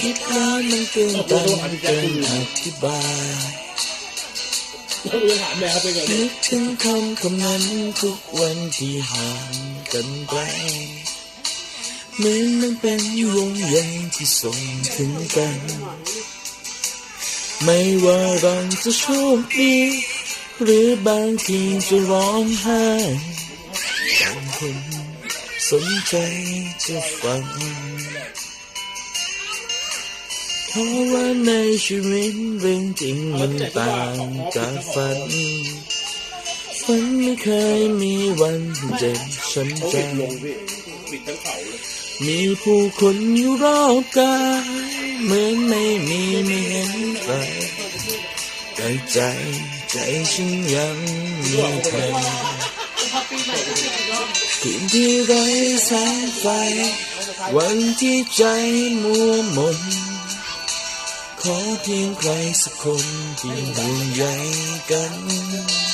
คิดแล้วมันเกินตันเกินอธิบายนึกถึงคำคำนั้นทุกวันที่ห่างกันไกลเหมือนมันเป็นวงใยที่ส่งถึงกัน ไม่ว่าเราจะโชคดีหรือบางทีจะร้องไห้บางคนสนใจจะฟัง เพราะว่าในชีวิตเรื่องจริงมันต่างจากฝัน ฝันไม่เคยมีวันเจ็บช้ำใจลงพี่ปิดมีผู้คนอยู่รอบกายเหมือนไม่มีไม่เห็นใครแต่ใจใจฉันยังมีเธอคืนที่ไร้แสงไฟ วันที่ใจมัวหมน ขอเพียงใครสักคนที่ห่วงใยกัน